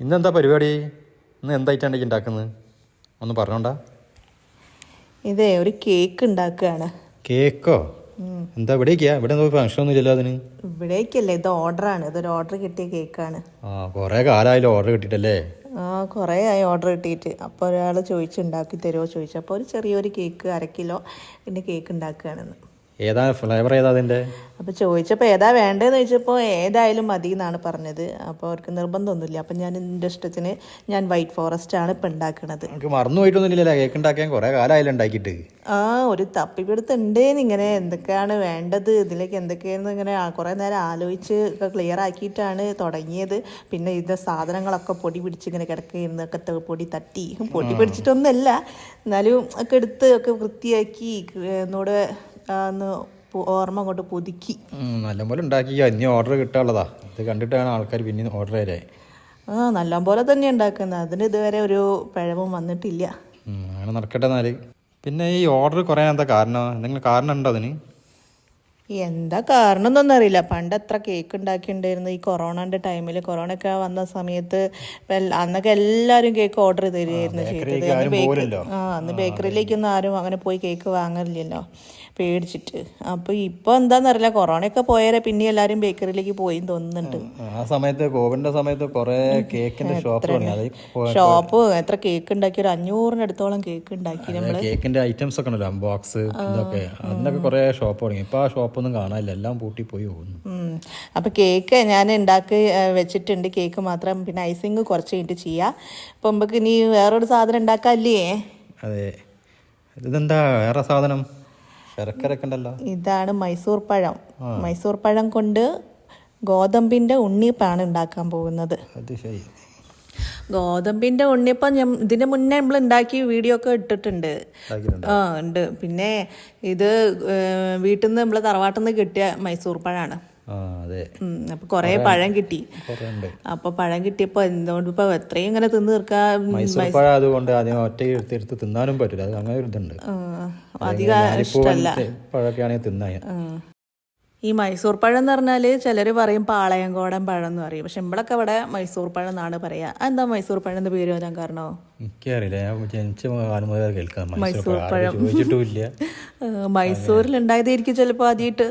ഇന്നെന്താ പരിപാടി? ഇന്ന് എന്തായിട്ടാണ് ഉണ്ടാക്കുന്നത്? ഒന്ന് പറഞ്ഞോണ്ടാ. ഇതേ ഒരു കേക്ക് ഉണ്ടാക്കുകയാണ്. കേക്കോ? എന്താ ഇവിടേക്കാ? ഇവിടെ എന്തോ ഫംഗ്ഷൻ ഒന്നും ഇല്ലല്ലോ അതിന്. ഇവിടേക്കല്ലേ ഇത് ഓർഡറാണ് ഇതൊരു ഓർഡർ കിട്ടിയ കേക്കാണ് ആ കുറേ കാലമായാലും ഓർഡർ കിട്ടിയിട്ടല്ലേ? ആ കുറേ ആയി ഓർഡർ കിട്ടിയിട്ട്. അപ്പോൾ ഒരാൾ ചോദിച്ചുണ്ടാക്കി തരുമോ ചോദിച്ചു. അപ്പോൾ ഒരു ചെറിയൊരു കേക്ക് അര കിലോ എന്റെ കേക്ക് ഉണ്ടാക്കുകയാണെന്ന്. ഏതാ ഫ്ലേവർ ഏതാ അതിന്റെ അപ്പോൾ ചോദിച്ചപ്പോൾ ഏതാ വേണ്ടതെന്ന് ചോദിച്ചപ്പോൾ ഏതായാലും മതി എന്നാണ് പറഞ്ഞത്. അപ്പോൾ അവർക്ക് നിർബന്ധമൊന്നുമില്ല. അപ്പം ഞാൻ എന്റെ ഇഷ്ടത്തിന് ഞാൻ വൈറ്റ് ഫോറസ്റ്റ് ആണ് ഇപ്പം ഉണ്ടാക്കണത് നമുക്ക് മറന്നു പോയിട്ടൊന്നുമില്ലല്ലോ കേക്ക് ഉണ്ടാക്കാൻ കുറേ കാലമായാലും ഉണ്ടാക്കിയിട്ട് ആ ഒരു തപ്പിപ്പിടുത്തുണ്ടേന്ന് ഇങ്ങനെ എന്തൊക്കെയാണ് വേണ്ടത്? ഇതിലേക്ക് എന്തൊക്കെയാണെന്ന് ഇങ്ങനെ കുറേ നേരം ആലോചിച്ച് ഒക്കെ ക്ലിയർ ആക്കിയിട്ടാണ് തുടങ്ങിയത്. പിന്നെ ഇത് സാധനങ്ങളൊക്കെ പൊടി പിടിച്ച് ഇങ്ങനെ കിടക്കുന്ന ഒക്കെ പൊടി തട്ടി. പൊടി പിടിച്ചിട്ടൊന്നുമല്ല. എന്നാലും ഒക്കെ എടുത്ത് ഒക്കെ വൃത്തിയാക്കി എന്നോട് ഒന്ന് ഓർമ്മ കൊണ്ട് പുതുക്കി. നല്ലപോലെ ഉണ്ടാക്കി. ഇനി ഓർഡർ കിട്ടാനുള്ളതാ. ഇത് കണ്ടിട്ടാണ് ആൾക്കാർ പിന്നെ ഓർഡർ തരേ. ആ നല്ലപോലെ തന്നെ ഉണ്ടാക്കുന്നത്. അതിന് ഇതുവരെ ഒരു പിഴവും വന്നിട്ടില്ല. അങ്ങനെ നടക്കട്ടെ എന്നാൽ. പിന്നെ ഈ ഓർഡർ കുറയാൻ എന്താ കാരണം? എന്തെങ്കിലും കാരണം ഉണ്ടോ അതിന്? എന്താ കാരണം എന്നൊന്നും അറിയില്ല പണ്ട് അത്ര കേക്ക് ഉണ്ടാക്കിയിട്ടുണ്ടായിരുന്നു ഈ കൊറോണന്റെ ടൈമിൽ കൊറോണ ഒക്കെ വന്ന സമയത്ത് അന്നൊക്കെ എല്ലാവരും കേക്ക് ഓർഡർ തരികയായിരുന്നു ചെയ്തത് അന്ന് ബേക്കറി ആ അന്ന് ബേക്കറിയിലേക്കൊന്നും ആരും അങ്ങനെ പോയി കേക്ക് വാങ്ങലില്ലല്ലോ. പേടിച്ചിട്ട്. അപ്പൊ ഇപ്പൊ എന്താന്നറിയില്ല. കൊറോണയൊക്കെ പോയാലേ പിന്നെ എല്ലാരും ബേക്കറിയിലേക്ക് പോയി തോന്നുന്നുണ്ട്. ആ സമയത്ത് കോവിഡിന്റെ സമയത്ത് കുറേ കേക്കിന്റെ ഷോപ്പ് ഷോപ്പ് എത്ര കേക്ക് ഉണ്ടാക്കി. ഒരു അഞ്ഞൂറിന് അടുത്തോളം കേക്ക് ഉണ്ടാക്കി നമ്മൾ. കേക്കിന്റെ ഐറ്റംസ് ഒക്കെ ഉണ്ടല്ലോ. ബോക്സ് ഇതൊക്കെ. അതിനൊക്കെ കുറേ ഷോപ്പ് തുടങ്ങി. ഇപ്പൊ ആ ഷോപ്പൊന്നും കാണാനില്ല. എല്ലാം പൂട്ടി പോയി പോകുന്നു. അപ്പോൾ അപ്പൊ കേക്ക് ഞാൻ ഉണ്ടാക്കി വെച്ചിട്ടുണ്ട്. കേക്ക് മാത്രം പിന്നെ ഐസിങ് കുറച്ച് കഴിഞ്ഞിട്ട് ചെയ്യാം. അപ്പൊ നമുക്ക് ഇനി വേറൊരു സാധനം ഉണ്ടാക്കാല്ലേ? അതെ. ഇതെന്താ? വേറെ സാധനം? ഇതാണ് മൈസൂർ പഴം. മൈസൂർ പഴം കൊണ്ട് ഗോതമ്പിന്റെ ഉണ്ണിയപ്പാണ് ഉണ്ടാക്കാൻ പോകുന്നത്. അത് ശരി. ഗോതമ്പിന്റെ ഉണ്ണിയപ്പം ഞാൻ ഇതിന് മുന്നേ നമ്മൾ ഉണ്ടാക്കി വീഡിയോ ഒക്കെ ഇട്ടിട്ടുണ്ട്. ആ ഉണ്ട്. പിന്നെ ഇത് വീട്ടിൽ നിന്ന് നമ്മൾ തറവാട്ടിൽ നിന്ന് കിട്ടിയ മൈസൂർ പഴമാണ് അപ്പൊ കൊറേ പഴം കിട്ടി. അപ്പൊ പഴം കിട്ടിയപ്പോ എന്തുകൊണ്ട് ഇപ്പൊ എത്രയും ഇങ്ങനെ തിന്നു തീർക്കാൻ മൈസൂർ പഴ അതുകൊണ്ട് ആദ്യം ഒറ്റ തിന്നാനും പറ്റില്ല. അങ്ങനെ ഇതുണ്ട്. അധികം ഇഷ്ടമല്ല പഴമൊക്കെ ആണെങ്കിൽ തിന്നാൻ ഉം. ഈ മൈസൂർ പഴം എന്ന് പറഞ്ഞാൽ ചിലർ പറയും പാളയംകോടൻ പഴം എന്ന് പറയും. പക്ഷെ നമ്മളൊക്കെ ഇവിടെ മൈസൂർ പഴം എന്നാണ് പറയാ. എന്താ മൈസൂർ പഴം എന്ന് പേര് വരാൻ കാരണോ? എനിക്കറിയില്ല. ഞാൻ ജനിച്ച കാലം മുതൽ കേൾക്കാം. മൈസൂർ പഴം. ചോദിച്ചിട്ടുമില്ല. ഏഹ് മൈസൂരിൽ ഉണ്ടായതായിരിക്കും ചിലപ്പോൾ ആദ്യമായിട്ട്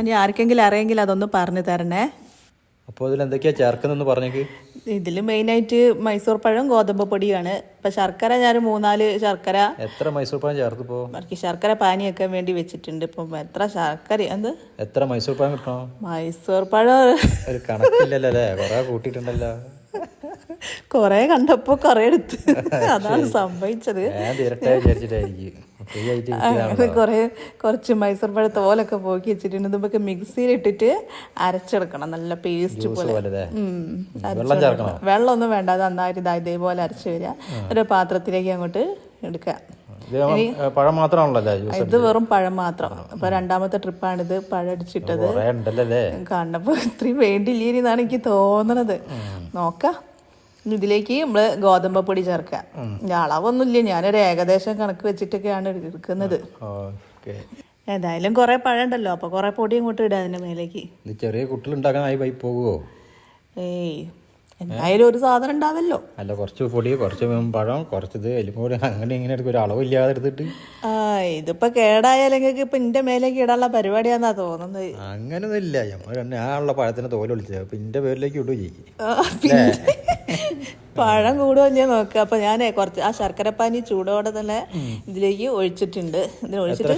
ഇനി ആർക്കെങ്കിലും അറിയെങ്കിൽ അതൊന്ന് പറഞ്ഞു തരണേ. അപ്പോൾ അതിൽ എന്തൊക്കെയാ ചേർക്കുന്നെന്ന് പറഞ്ഞേക്ക്. ഇതിൽ മെയിനായിട്ട് മൈസൂർ പഴം ഗോതമ്പ് പൊടിയാണ്. ഇപ്പൊ ശർക്കര ഞാൻ മൂന്നാൽ ശർക്കര എത്ര മൈസൂർ പഴം ചേർത്ത് എനിക്ക് ശർക്കര പാനിയൊക്കെ വേണ്ടി വെച്ചിട്ടുണ്ട്. ഇപ്പൊ എത്ര ശർക്കര എന്ത്? എത്ര മൈസൂർ പഴം കിട്ടണം? മൈസൂർ പഴം ഒരു കണക്കില്ലല്ലോ അല്ലേ? കുറെ കൂട്ടിയിട്ടുണ്ടല്ലോ. കൊറേ കണ്ടപ്പോ കൊറേ എടുത്ത്. അതാണ് സംഭവിച്ചത്. കൊറേ കുറച്ച് മൈസൂർ പഴ തോലൊക്കെ പോക്കി വെച്ചിട്ടുണ്ട്. നമുക്ക് മിക്സിയിൽ ഇട്ടിട്ട് അരച്ചെടുക്കണം. നല്ല പേസ്റ്റ് പോലെ. വെള്ളം ഒന്നും വെള്ളമൊന്നും വേണ്ട. അത് നന്നായിട്ട് ഇതാ ഇതേപോലെ അരച്ച് വരിക. ഒരു പാത്രത്തിലേക്ക് അങ്ങോട്ട് എടുക്കുക. ഇത് പഴം മാത്രമാണല്ലോ ഇത് വെറും പഴം മാത്രം. അപ്പൊ രണ്ടാമത്തെ ട്രിപ്പാണിത്. പഴം അടിച്ചിട്ടത്. കണ്ടപ്പോ ഇത്രയും വേണ്ടില്ലേനി എന്നാണ് എനിക്ക് തോന്നണത്. നോക്കാം. ഇതിലേക്ക് നമ്മൾ ഗോതമ്പ് പൊടി ചേർക്കാം ഇനി അളവൊന്നുമില്ല. ഞാനൊരു ഏകദേശം കണക്ക് വെച്ചിട്ടൊക്കെയാണ് എടുക്കുന്നത്. ഏതായാലും കുറെ പഴം ഉണ്ടല്ലോ അപ്പൊ കുറെ പൊടി ഇങ്ങോട്ട് ഇടാം അതിന്റെ മേലേക്ക്. ചെറിയ കുട്ടികൾ ഉണ്ടാക്കാനായി പോയി പോകുമോ ഏയ് എന്തായാലും ഒരു സാധനം ഉണ്ടാവല്ലോ. അല്ല കുറച്ച് പൊടി കുറച്ച് പഴം കുറച്ചത് എല്ലാം കൂടി അങ്ങനെ ഇങ്ങനെ എടുക്കും. ഒരു അളവില്ലാതെ എടുത്തിട്ട്. ആ ഇതിപ്പോ കേടായാലെങ്കിൽ ഇപ്പൊ എന്റെ മേലേക്ക് ഇടാനുള്ള പരിപാടിയാന്നാ തോന്നുന്നത്. അങ്ങനൊന്നും ഇല്ല. നമ്മൾ ഞാനുള്ള പഴത്തിന് തോൽ വിളിച്ചത്. അപ്പൊ ഇന്റെ പേരിലേക്ക് ഇടുകയും ചെയ്യും. ആ, കൂടുമോ ഞാൻ നോക്കുക. അപ്പൊ ഞാൻ കുറച്ച് ആ ശർക്കരപ്പാനി ചൂടോടെ തന്നെ ഇതിലേക്ക് ഒഴിച്ചിട്ടുണ്ട്. ഇതിന് ഒഴിച്ചിട്ട്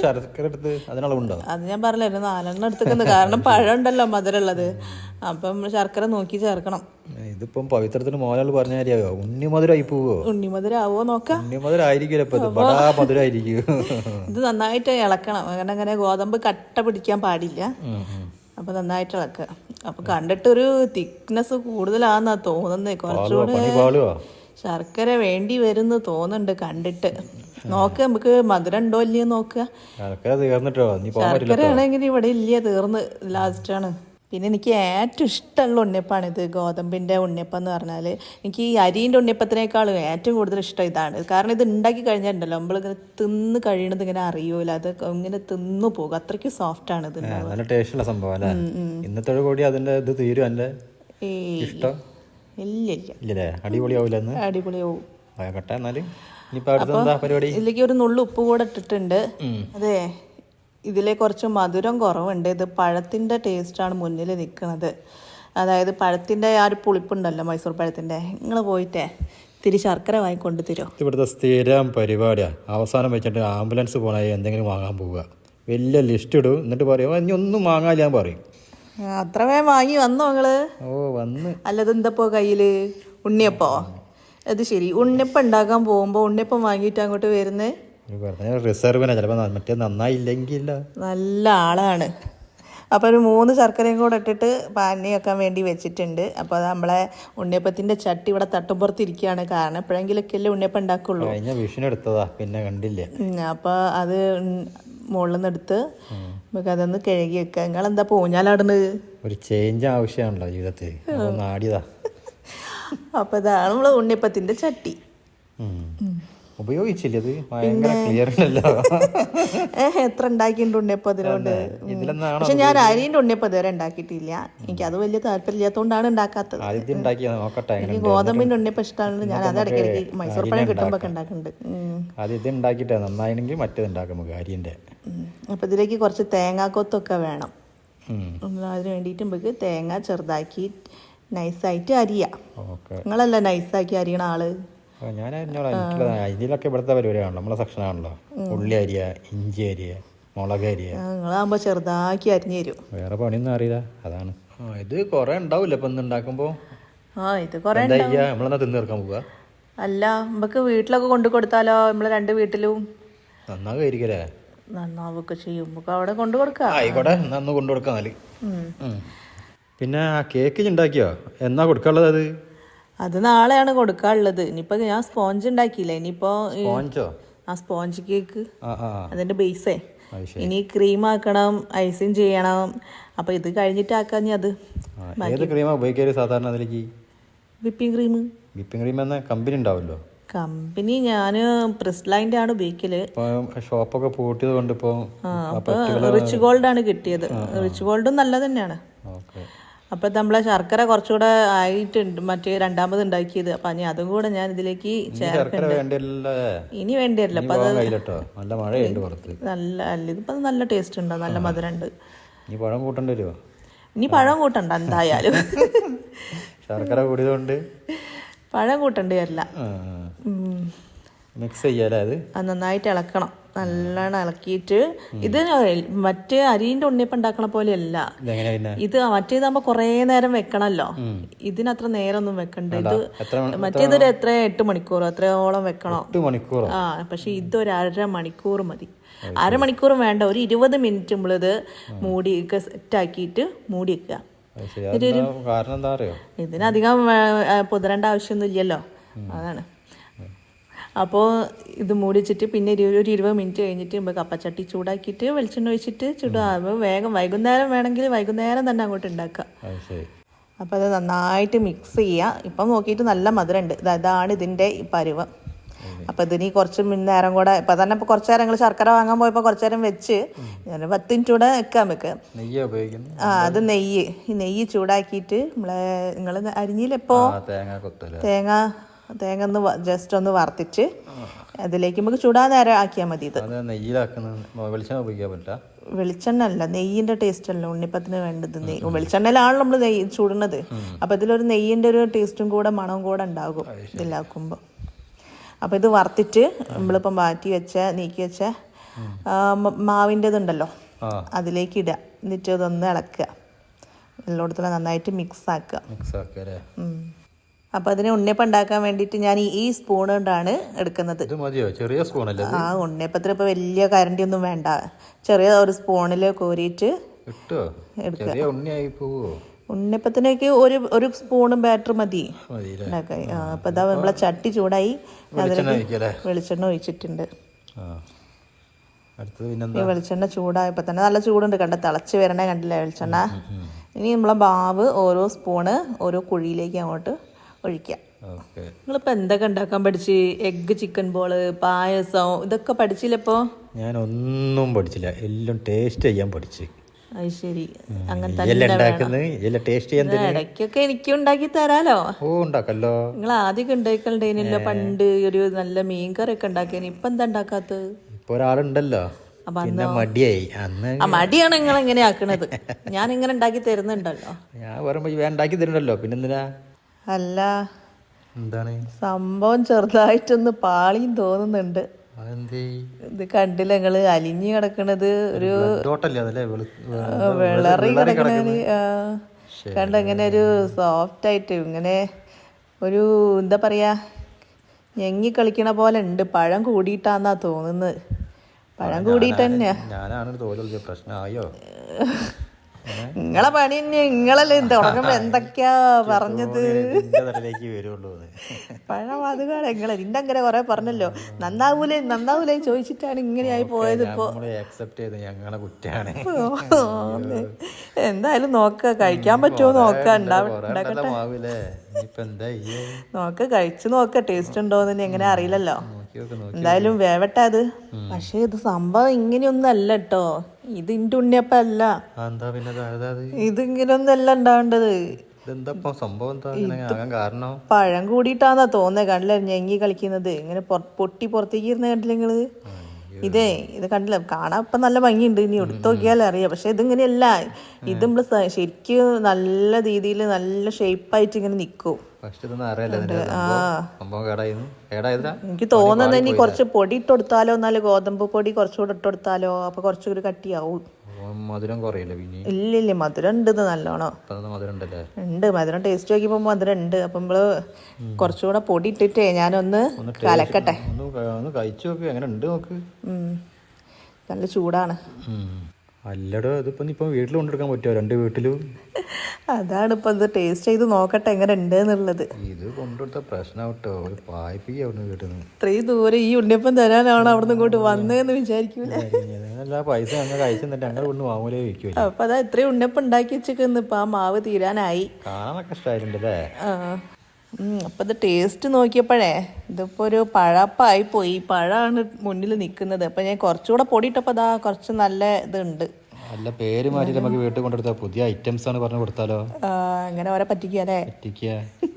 അത് ഞാൻ പറഞ്ഞില്ല നാലെണ്ണം എടുത്തേക്കുന്നത് കാരണം പഴം ഉണ്ടല്ലോ മധുരമുള്ളത്. അപ്പം ശർക്കര നോക്കി ചേർക്കണം. ഇതിപ്പം പവിത്രത്തിന് മോനാൾ പറഞ്ഞ കാര്യമാവോ ഉണ്ണി മധുരമായി പോവോ ഉണ്ണി മധുരം ആവോ നോക്കാം ഇത്. നന്നായിട്ട് ഇളക്കണം. അങ്ങനെ അങ്ങനെ ഗോതമ്പ് കട്ട പിടിക്കാൻ പാടില്ല. അപ്പൊ നന്നായിട്ട് ഇളക്കുക അപ്പൊ കണ്ടിട്ടൊരു തിക്നെസ് കൂടുതലാന്നാ തോന്നുന്നത് കുറച്ചുകൂടെ ശർക്കര വേണ്ടി വരുന്നു തോന്നുന്നുണ്ട് കണ്ടിട്ട്. നോക്ക് നമുക്ക് മധുരം ഉണ്ടോ ഇല്ലയോ നോക്കുക. ശർക്കര ആണെങ്കിൽ ഇവിടെ ഇല്ല തീർന്ന്. ലാസ്റ്റാണ് പിന്നെ എനിക്ക് ഏറ്റവും ഇഷ്ടമുള്ള ഉണ്ണിയപ്പാണ് ഇത് ഗോതമ്പിന്റെ ഉണ്ണിയപ്പം എന്ന് പറഞ്ഞാൽ എനിക്ക് ഈ അരിന്റെ ഉണ്ണിയപ്പത്തിനേക്കാളും ഏറ്റവും കൂടുതൽ ഇഷ്ടം ഇതാണ്. കാരണം ഇത് ഉണ്ടാക്കി കഴിഞ്ഞിട്ടുണ്ടല്ലോ നമ്മളിങ്ങനെ തിന്ന് കഴിയണത് ഇങ്ങനെ അറിയൂല. അത് ഇങ്ങനെ തിന്നു പോകും. അത്രയ്ക്ക് സോഫ്റ്റ് ആണ് ഇത് നല്ല ടേസ്റ്റുള്ള സംഭവം അല്ലേ? ഇന്നത്തെ കൂടി അതിന്റെ ഇത് തീരും ഇഷ്ടം? ഇല്ല ഇല്ല അടിപൊളിയാവും. ആകട്ടെ എന്നാൽ. ഇനിയിപ്പോ അടുത്ത എന്താ പരിപാടി? ഇതിലേക്ക് ഒരു നുള്ളു ഉപ്പ് കൂടെ ഇട്ടിട്ടുണ്ട്. അതെ. ഇതിലെ കുറച്ച് മധുരം കുറവുണ്ട്. ഇത് പഴത്തിന്റെ ടേസ്റ്റാണ് മുന്നിൽ നിൽക്കുന്നത്. അതായത് പഴത്തിന്റെ ആ ഒരു പുളിപ്പുണ്ടല്ലോ മൈസൂർ പഴത്തിന്റെ. നിങ്ങൾ പോയിട്ടേ? തിരി ശർക്കര വാങ്ങിക്കൊണ്ട് തരുമോ ഇവിടുത്തെ സ്ഥിരം പരിപാടിയാണ് അവസാനം വെച്ചിട്ട് ആംബുലൻസ് പോകണ എന്തെങ്കിലും വാങ്ങാൻ പോവുക. വലിയ ലിസ്റ്റ് ഇടും. എന്നിട്ട് പറയും "ഓ, ഇനി ഒന്നും വാങ്ങാൻ ഞാൻ പറയും. അത്രമേ വേഗം വാങ്ങി വന്നോ നിങ്ങൾ ഓ വന്ന്. അല്ലത് എന്തപ്പോ കയ്യിൽ? ഉണ്ണിയപ്പോ? അത് ശരി. ഉണ്ണിയപ്പം ഉണ്ടാക്കാൻ പോകുമ്പോൾ ഉണ്ണിയപ്പം വാങ്ങിയിട്ട് അങ്ങോട്ട് വരുന്നത് വെറുതെ റിസർവിനാ ചിലപ്പോൾ മറ്റേ നന്നായില്ലെങ്കില്ല നല്ല ആളാണ്. അപ്പോൾ ഒരു മൂന്ന് ശർക്കരയും കൂടെ ഇട്ടിട്ട് പാനി വെക്കാൻ വേണ്ടി വെച്ചിട്ടുണ്ട്. അപ്പോൾ അത് നമ്മളെ ഉണ്ണിയപ്പത്തിന്റെ ചട്ടി ഇവിടെ തട്ടുപുറത്തിരിക്കുകയാണ്. കാരണം എപ്പോഴെങ്കിലൊക്കെ അല്ലേ ഉണ്ണിയപ്പം ഉണ്ടാക്കുള്ളൂ. കഴിഞ്ഞ എടുത്തതാ. പിന്നെ കണ്ടില്ല? അപ്പോൾ അത് മുകളിൽ നിന്ന് എടുത്ത് നമുക്ക് അതൊന്ന് കഴുകി വെക്കുക നിങ്ങളെന്താ പൂഞ്ഞാലാടുന്നത്? ഒരു ചേഞ്ച് ആവശ്യമാണല്ലോ ജീവിതത്തിൽ. അപ്പൊ അപ്പോൾ ഇതാണ് നമ്മൾ ഉണ്ണിയപ്പത്തിന്റെ ചട്ടി. ഉപയോഗിച്ചില്ല ഇത് ഭയങ്കര ക്ലിയർ ഉണ്ടല്ലോ എത്ര ഉണ്ടാക്കിയിട്ടുണ്ട് ഉണ്ണിയപ്പം അതിനോട് പക്ഷെ ഞാൻ അരിന്റെ ഉണ്ണിയപ്പം ഇതുവരെ ഉണ്ടാക്കിയിട്ടില്ല. എനിക്ക് അത് വലിയ താല്പര്യമില്ലാത്തതുകൊണ്ടാണ് ഉണ്ടാക്കാത്തത്. എനിക്ക് ഗോതമ്പിന്റെ ഉണ്ണിയപ്പം ഇഷ്ടമാണ് ഞാൻ അത് ഇടയ്ക്കിടയ്ക്ക് മൈസൂർ പഴം കിട്ടുമ്പോൾ ഉണ്ടാക്കുന്നുണ്ട്. ഇത് ഉണ്ടാക്കിയിട്ടേ മറ്റേത് ഉണ്ടാക്കാം നമുക്ക് അരിന്റെ. ഉം. ഇതിലേക്ക് കുറച്ച് തേങ്ങാക്കൊത്തൊക്കെ വേണം. അതിന് വേണ്ടിയിട്ട് നമുക്ക് തേങ്ങ ചെറുതാക്കി നൈസായിട്ട് അരിയാ. നിങ്ങളല്ല നൈസാക്കി അരിയണ ആൾ? ഞാൻ എന്നോട് എനിക്കുള്ള ഇതിലൊക്കെ ഇവിടുത്തെ പരിപാടിയാണല്ലോ. നമ്മളെ സെക്ഷനാണല്ലോ ഉള്ളി അരിയ ഇഞ്ചി അരിയ മുളക് അരിയ. നിങ്ങളാകുമ്പോൾ ചെറുതാക്കി അരിഞ്ഞു തരും. വേറെ പണിയൊന്നും അറിയില്ല. അതാണ്. ഇത് കൊറേ ഉണ്ടാവില്ല ഇപ്പൊ ഇന്നുണ്ടാക്കുമ്പോ ആ ഇത് കുറേ നമ്മളെന്നാ തിന്ന് തീർക്കാൻ പോവുക അല്ല നമുക്ക് വീട്ടിലൊക്കെ കൊണ്ടു കൊടുത്താലോ? നമ്മളെ രണ്ട് വീട്ടിലും. നന്നാകുമായിരിക്കല്ലേ നന്നാവൊക്കെ ചെയ്യും. നമുക്ക് അവിടെ കൊണ്ടു കൊടുക്കാം. ആയിക്കോട്ടെ. നന്ന് കൊണ്ടു കൊടുക്കാം. പിന്നെ ആ കേക്ക് ഉണ്ടാക്കിയോ? എന്നാ കൊടുക്കാനുള്ളത് അത്? അത് നാളെയാണ് കൊടുക്കാനുള്ളത്. ഇനിയിപ്പോ ഞാൻ സ്പോഞ്ച് ഉണ്ടാക്കിയില്ല? ഇനിയിപ്പോ ആ സ്പോഞ്ച് കേക്ക് അതിന്റെ ബേസേ ഇനി ക്രീം ആക്കണം ഐസിങ് ചെയ്യണം. അപ്പൊ ഇത് കഴിഞ്ഞിട്ട് ആക്കാം നീ അത്. ഏത് ക്രീമാ ഉപയോഗിക്കൽ സാധാരണ അതിലേക്ക്? വിപ്പിംഗ് ക്രീം വിപ്പിംഗ് ക്രീം എന്ന കമ്പനി ഉണ്ടാവുമല്ലോ കമ്പനി ഞാൻ പ്രിസ്ലൈന്റെ ആണ് ഉപയോഗിക്കൽ. ഷോപ്പൊക്കെ പൂട്ടിയത് കൊണ്ട് ഇപ്പൊ റിച്ച് ഗോൾഡ് ആണ് കിട്ടിയത്. റിച്ച് ഗോൾഡും നല്ല തന്നെയാണ്. ഓക്കെ. അപ്പോൾ നമ്മൾ ശർക്കര കുറച്ചുകൂടെ ആയിട്ടുണ്ട് മറ്റേ രണ്ടാമത് ഉണ്ടാക്കിയത്. അപ്പം ഇനി അതും കൂടെ ഞാൻ ഇതിലേക്ക് ചേർ ഇനി വേണ്ടിയല്ലേ? ഇനി വേണ്ടിയല്ലോ. അപ്പം കഴിയില്ലട്ടോ. നല്ല മഴയുണ്ട് പുറത്ത്. നല്ല അല്ല ഇതിപ്പോൾ നല്ല ടേസ്റ്റ് ഉണ്ട്. നല്ല മധുരമുണ്ട്. ഇനി പഴം കൂട്ടേണ്ടി വരുമോ ഇനി പഴം കൂട്ടണ്ട എന്തായാലും. ശർക്കര കൂടിയതുകൊണ്ട്? പഴം കൂട്ടേണ്ടി വരില്ല. മിക്സ് ചെയ്യാല്ലേ അത്? അത് നന്നായിട്ട് ഇളക്കണം. നല്ലോണം ഇളക്കിയിട്ട് ഇത് മറ്റേ അരിന്റെ ഉണ്ണിയപ്പം ഉണ്ടാക്കണ പോലെയല്ല. ഇത് മറ്റേതാകുമ്പോ കുറേ നേരം വെക്കണല്ലോ. ഇതിനത്ര നേരമൊന്നും വെക്കണ്ട. ഇത് മറ്റേത് ഒരു മറ്റേതൊരു എത്ര എട്ട് മണിക്കൂർ എത്രയോളം വെക്കണോ. ആ പക്ഷെ ഇതൊരു അര മണിക്കൂർ മതി. അരമണിക്കൂറും വേണ്ട. ഒരു ഇരുപത് മിനിറ്റ് നമ്മളിത് മൂടി സെറ്റാക്കിയിട്ട് മൂടി വെക്കുക. ഇതിനധികം പുതരേണ്ട ആവശ്യമൊന്നും ഇല്ലല്ലോ. അതാണ്. അപ്പോൾ ഇത് മൂടിച്ചിട്ട് പിന്നെ ഒരു ഒരു ഇരുപത് മിനിറ്റ് കഴിഞ്ഞിട്ട് നമുക്ക് കപ്പച്ചട്ടി ചൂടാക്കിയിട്ട് വെളിച്ചെണ്ണ ഒഴിച്ചിട്ട് ചൂടാകുമ്പോൾ വേഗം വൈകുന്നേരം വേണമെങ്കിൽ വൈകുന്നേരം തന്നെ അങ്ങോട്ട് ഉണ്ടാക്കുക. അപ്പം അപ്പോൾ അത് നന്നായിട്ട് മിക്സ് ചെയ്യുക. ഇപ്പം നോക്കിയിട്ട് നല്ല മധുരമുണ്ട്. ഇത് അതാണ് ഇതിന്റെ പരുവ്. അപ്പോൾ ഇതിന് കുറച്ച് നേരം കൂടെ ഇപ്പം തന്നെ ഇപ്പോൾ കുറച്ച് നേരം നിങ്ങൾ ശർക്കര വാങ്ങാൻ പോയപ്പോൾ കുറച്ച് നേരം വെച്ച് പത്ത് മിനിറ്റ് കൂടെ വെക്കാം നമുക്ക്. ആ അത് നെയ്യ്. ഈ നെയ്യ് ചൂടാക്കിയിട്ട് നമ്മളെ നിങ്ങൾ അരിഞ്ഞില്ലെപ്പോൾ തേങ്ങ തേങ്ങ ഒന്ന് ജസ്റ്റ് ഒന്ന് വറുത്തിട്ട് അതിലേക്ക് നമുക്ക് ചൂടാ നേരം ആക്കിയാൽ മതി ഇത്. വെളിച്ചെണ്ണ അല്ല നെയ്യിന്റെ ടേസ്റ്റ് അല്ല. ഉണ്ണിപ്പത്തിന് വേണ്ടത് നെയ്യ് വെളിച്ചെണ്ണയിലാണല്ലോ നമ്മൾ നെയ്യ് ചൂടുന്നത്. അപ്പൊ ഇതിലൊരു നെയ്യിന്റെ ഒരു ടേസ്റ്റും കൂടെ മണവും കൂടെ ഉണ്ടാകും ഇതിലാക്കുമ്പോൾ അപ്പൊ ഇത് വറുത്തിട്ട് നമ്മളിപ്പം മാറ്റി വെച്ച നീക്കി വെച്ച മാവിന്റെതുണ്ടല്ലോ അതിലേക്ക് ഇടുക. എന്നിട്ട് ഇതൊന്ന് ഇളക്കുക. എല്ലായിടത്തും നന്നായിട്ട് മിക്സ് ആക്കുക. മിക്സ് ആക്കുക അപ്പോൾ അതിന് ഉണ്ണിയപ്പം ഉണ്ടാക്കാൻ വേണ്ടിയിട്ട് ഞാൻ ഈ- സ്പൂൺ കൊണ്ടാണ് എടുക്കുന്നത്. ചെറിയ സ്പൂണല്ലേ ആ ഉണ്ണിയപ്പത്തിന് ഇപ്പൊ വലിയ കരണ്ടി ഒന്നും വേണ്ട. ചെറിയ ഒരു സ്പൂണിൽ കോരിയിട്ട് ഉണ്ണിയപ്പത്തിനൊക്കെ ഒരു ഒരു സ്പൂണും ബാറ്റർ മതി. ആ ഇതാ നമ്മളെ ചട്ടി ചൂടായി. വെളിച്ചെണ്ണ വെളിച്ചെണ്ണ ഒഴിച്ചിട്ടുണ്ട്. ഈ വെളിച്ചെണ്ണ ചൂടായപ്പോൾ തന്നെ നല്ല ചൂടുണ്ട് കണ്ട? തിളച്ച് വരണേ കണ്ടില്ല വെളിച്ചെണ്ണ? ഇനി നമ്മളെ ബാവ് ഓരോ സ്പൂണ് ഓരോ കുഴിയിലേക്ക് അങ്ങോട്ട് ഒഴിക്കുക. നിങ്ങളിപ്പോ എന്തൊക്കെ ഉണ്ടാക്കാൻ പഠിച്ച്? എഗ്ഗ് ചിക്കൻ ബോൾ പായസം ഇതൊക്കെ പഠിച്ചില്ലപ്പോ ഞാൻ ഒന്നും പഠിച്ചില്ല. എല്ലാം ടേസ്റ്റ് ചെയ്യാൻ പഠിച്ച്. അത് ശരി അങ്ങനെ തന്നെ വേണം. ഇല്ല ടേസ്റ്റ് ചെയ്യാൻ ഇത് ഇടയ്ക്കൊക്കെ എനിക്ക് ഉണ്ടാക്കി തരാലോ. ഓ ഉണ്ടാക്കല്ലോ. നിങ്ങൾ ആദ്യമൊക്കെ ഉണ്ടാക്കലുണ്ടേനില്ല പണ്ട് ഒരു നല്ല മീൻ കറി ഒക്കെ ഉണ്ടാക്കിയന് ഇപ്പൊ എന്താ ഉണ്ടാക്കാത്തത്? ഇപ്പൊ ഒരാളുണ്ടല്ലോ. പിന്നെ മടിയായി. അന്ന് ആ മടിയാണ് നിങ്ങൾ എങ്ങനെ ആക്കണത് ഞാൻ ഇങ്ങനെ ഉണ്ടാക്കി തരുന്നുണ്ടല്ലോ. ഞാൻ പറയുമ്പോ ഞാൻ ഉണ്ടാക്കി തരുന്നുണ്ടല്ലോ. പിന്നെന്തിനാ? അല്ല. എന്താണ്? സംഭവം ചെറുതായിട്ടൊന്ന് പാളിയും തോന്നുന്നുണ്ട്. ഇത് കണ്ടില്ല നിങ്ങൾ? അലിഞ്ഞു കിടക്കണത് ഒരു വിളറി കിടക്കണത്. കണ്ട? ഇങ്ങനെ ഒരു സോഫ്റ്റ് ആയിട്ട് ഇങ്ങനെ ഒരു എന്താ പറയാ ഞെങ്ങി കളിക്കണ പോലെ ഉണ്ട്. പഴം കൂടിയിട്ടാന്നാ തോന്നുന്നത്. പഴം കൂടിയിട്ട് തന്നെയാ ഞാനാണ് പ്രശ്നമായോ? നിങ്ങളെ പണി തന്നെ നിങ്ങളല്ലേ തുടങ്ങുമ്പോ എന്തൊക്കെയാ പറഞ്ഞത്? നിന്റെ തലയിലേക്ക് വരുള്ളൂ അത്. പഴം അത് നിങ്ങളെ നിന്റെ അങ്ങനെ കൊറേ പറഞ്ഞല്ലോ. നന്നാവൂലേ നന്നാവൂലേ ചോദിച്ചിട്ടാണ് ഇങ്ങനെയായി പോയത് ഇപ്പൊ. എന്തായാലും നോക്ക കഴിക്കാൻ പറ്റുമോ നോക്ക. നോക്ക കഴിച്ചു നോക്ക. ടേസ്റ്റ് ഉണ്ടോന്ന് എങ്ങനെ അറിയില്ലല്ലോ. എന്തായാലും വേവട്ടെ അത്. പക്ഷെ ഇത് സംഭവം ഇങ്ങനെയൊന്നും അല്ല കേട്ടോ ഇത് ഇന്റെ ഉണ്ണിയപ്പം അല്ല ഇതിങ്ങനെ എന്താ? പിന്നെ ഇത് ഉണ്ടാവേണ്ടത് കാരണം? പഴം കൂടിയിട്ടാന്നാ തോന്നേ കണ്ടില്ല ഞെങ്ങി കളിക്കുന്നത്. ഇങ്ങനെ പൊട്ടി പുറത്തേക്ക് ഇരുന്ന് കണ്ടില്ല നിങ്ങൾ? ഇതേ ഇത് കണ്ടില്ല? കാണാൻ ഇപ്പൊ നല്ല ഭംഗിയുണ്ട്. ഇനി എടുത്തു നോക്കിയാലേ അറിയാം. പക്ഷെ ഇതിങ്ങനെയല്ല. ഇത് നമ്മൾ ശരിക്കും നല്ല രീതിയിൽ നല്ല ഷേപ്പായിട്ട് ഇങ്ങനെ നിക്കും. എനിക്ക് തോന്നുന്നത് ഇനി കുറച്ച് പൊടി ഇട്ടൊടുത്താലോ എന്നാലും ഗോതമ്പ് പൊടി കുറച്ചുകൂടെ ഇട്ടൊടുത്താലോ അപ്പൊ കുറച്ചുകൂടി കട്ടിയാവും. മധുരം കുറയില്ല പിന്നെ? ഇല്ല ഇല്ല മധുരം ഉണ്ട് നല്ലോണം. ഉണ്ട് മധുരം ടേസ്റ്റ് നോക്കിയപ്പോ മധുരം ഉണ്ട്. അപ്പൊ നമ്മൾ കുറച്ചുകൂടെ പൊടി ഇട്ടിട്ടേ ഞാനൊന്ന് കലക്കട്ടെ. കഴിച്ചു നോക്ക് എങ്ങനെ ഉണ്ട് നോക്ക്. നല്ല ചൂടാണ്. അല്ലടോ ഇതിപ്പോ നീ ഇപ്പൊ വീട്ടിൽ കൊണ്ടെടുക്കാൻ പറ്റുമോ രണ്ട് വീട്ടിലും? അതാണ് ഇപ്പൊ ഇത് ടേസ്റ്റ് ചെയ്ത് നോക്കട്ടെ എങ്ങനെ ഉണ്ട് എന്നുള്ളത് ഇത് കൊണ്ടുകൊടുത്ത പ്രശ്നം കേട്ടോ ഒരു വീട്ടിൽ നിന്ന് ഇത്രയും ദൂരം ഈ ഉണ്ണിയപ്പം തരാനാണ് അവിടുന്ന് ഇങ്ങോട്ട് വന്നതെന്ന് വിചാരിക്കൂല. എല്ലാ പൈസ അങ്ങനെ കഴിച്ചു എന്നിട്ട് കൊണ്ട് മാമൂലേ വയ്ക്കുമല്ലോ അപ്പൊ അതാ ഇത്രയും ഉണ്ണിയപ്പം ഉണ്ടാക്കി വെച്ചേക്കുന്നു. ഇപ്പൊ ആ മാവ് തീരാനായി. കാണാനൊക്കെ ഇഷ്ടമായിട്ടുണ്ട് ആ ഇത് ടേസ്റ്റ് നോക്കിയപ്പോഴേ ഇതിപ്പോൾ ഒരു പഴപ്പായി പോയി. പഴമാണ് മുന്നിൽ നിൽക്കുന്നത് അപ്പോൾ ഞാൻ കുറച്ചുകൂടെ പൊടിയിട്ടപ്പോൾ അതാ കുറച്ച് നല്ല ഇതുണ്ട്. അല്ല പേര് മാറ്റി നമുക്ക് വീട്ടിൽ കൊണ്ടെടുത്താൽ പുതിയ ഐറ്റംസ് ആണ് പറഞ്ഞു കൊടുത്താലോ? അങ്ങനെ ഓരെ പറ്റിക്കുക അല്ലേ? സംഭവം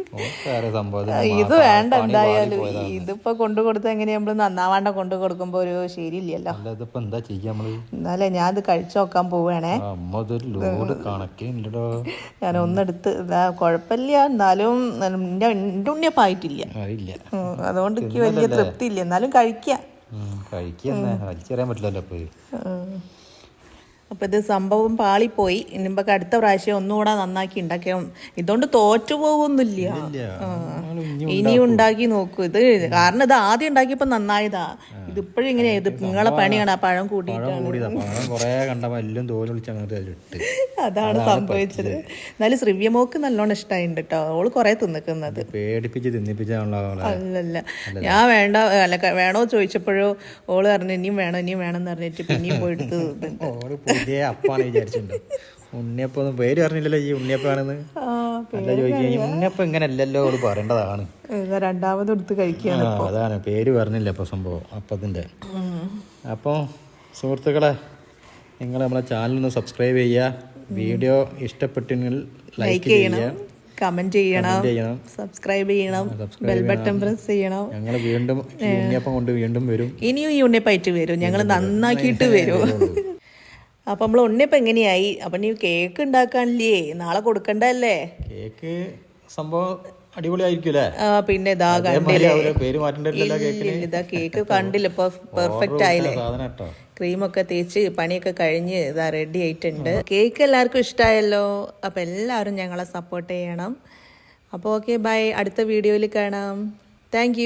ഇത് വേണ്ട എന്തായാലും. ഇതിപ്പോ കൊണ്ടു കൊടുത്ത എങ്ങനെയാ നമ്മൾ നന്നാവാണ്ട കൊണ്ടു കൊടുക്കുമ്പോ ഒരു ശരിയില്ലല്ലോ എന്നാലേ ഞാൻ ഇത് കഴിച്ചു നോക്കാൻ ഇല്ലടോ. ഞാൻ ഒന്നെടുത്ത് ഇതാ കുഴപ്പമില്ല എന്നാലും എന്റെ എന്റെ ഉണ്ണിയപ്പായിട്ടില്ല അതുകൊണ്ട് എനിക്ക് വലിയ തൃപ്തി ഇല്ല എന്നാലും കഴിക്കാം. കഴിക്കാൻ വലിച്ചെറിയാൻ പറ്റില്ലല്ലോ ഇപ്പൊ ഉം. അപ്പൊ ഇത് സംഭവം പാളിപ്പോയി. ഇനിയിപ്പോൾ അടുത്ത പ്രാവശ്യം ഒന്നുകൂടെ നന്നാക്കി ഉണ്ടാക്കിയാൽ ഇതുകൊണ്ട് തോറ്റു പോകുന്നില്ല. ഇല്ല ഇനി ഇനി ഉണ്ടാക്കി. നോക്കൂ. ഇത് കാരണം ഇത് ആദ്യം ഉണ്ടാക്കിയപ്പോൾ നന്നായതാ. ഇതിപ്പോഴും ഇങ്ങനെ ഇത് നിങ്ങളെ പണിയാണ്. ആ പഴം പഴം കൊറേ കണ്ടപ്പോ എല്ലാം തോൽ വിളിച്ച് അങ്ങോട്ട് അതിലിട്ട് അതാണ് സംഭവിച്ചത്. എന്നാലും ശ്രിവ്യമോക്ക് നല്ലോണം ഇഷ്ടമായിട്ടുണ്ട് കേട്ടോ ഓൾ കൊറേ തിന്നിക്കുന്നത്. പേടിപ്പിച്ച് തിന്നിപ്പിച്ചാണല്ലോ അല്ലല്ല. ഞാൻ വേണ്ട അല്ല വേണോ ചോദിച്ചപ്പോഴോ ഓൾ പറഞ്ഞു ഇനിയും വേണം ഇനിയും വേണം എന്ന് പറഞ്ഞിട്ട് പിന്നെയും പോയിട്ട് ഉണ്ണിയപ്പൊന്നും അപ്പാണ് വിചാരിച്ചിട്ടുണ്ടോ. ഉണ്ണിയപ്പം ഒന്നും പേര് പറഞ്ഞില്ലല്ലോ ഈ ഉണ്ണിയപ്പാണെന്ന്. അല്ല ചോദിക്കുക ഇങ്ങനെ അല്ലല്ലോ അവൾ പറയേണ്ടതാണ്. രണ്ടാമത് എടുത്ത് കഴിക്കുകയാണ് അതാണ് പേര് പറഞ്ഞില്ല ഇപ്പൊ സംഭവം അപ്പത്തിന്റെ. അപ്പോൾ സുഹൃത്തുക്കളെ നിങ്ങൾ നമ്മളെ ചാനൽ ഒന്ന് സബ്സ്ക്രൈബ് ചെയ്യുക വീഡിയോ ഇഷ്ടപ്പെട്ടെങ്കിൽ ലൈക്ക് ചെയ്യണം കമന്റ് ചെയ്യണം സബ്സ്ക്രൈബ് ചെയ്യണം. ബെൽ ബട്ടൺ പ്രസ് ചെയ്യണം. ഞങ്ങൾ വീണ്ടും ഈ ഉണ്ണിയപ്പം കൊണ്ട് വീണ്ടും വരും. ഇനിയും യൂണിയപ്പായിട്ട് വരും. ഞങ്ങൾ നന്നാക്കിയിട്ട് വരും. അപ്പൊ നമ്മൾ ഉണ്ണിയപ്പം എങ്ങനെയായി? അപ്പൊ നീ കേക്ക് ഉണ്ടാക്കാനില്ലേ? നാളെ കൊടുക്കണ്ടല്ലേ? കേക്ക് സംഭവം അടിപൊളിയായിരിക്കുമല്ലേ പിന്നെ ഇതാ കണ്ടില്ലേ? ഇതാ കേക്ക് കണ്ടില്ല. ഇപ്പൊ പെർഫെക്റ്റ് ആയില്ലേ? ക്രീമൊക്കെ തേച്ച് പണിയൊക്കെ കഴിഞ്ഞ് ഇതാ റെഡി ആയിട്ടുണ്ട്. കേക്ക് എല്ലാവർക്കും ഇഷ്ടമായല്ലോ അപ്പം എല്ലാവരും ഞങ്ങളെ സപ്പോർട്ട് ചെയ്യണം. അപ്പോൾ ഓക്കെ ബൈ അടുത്ത വീഡിയോയിൽ കാണാം. താങ്ക്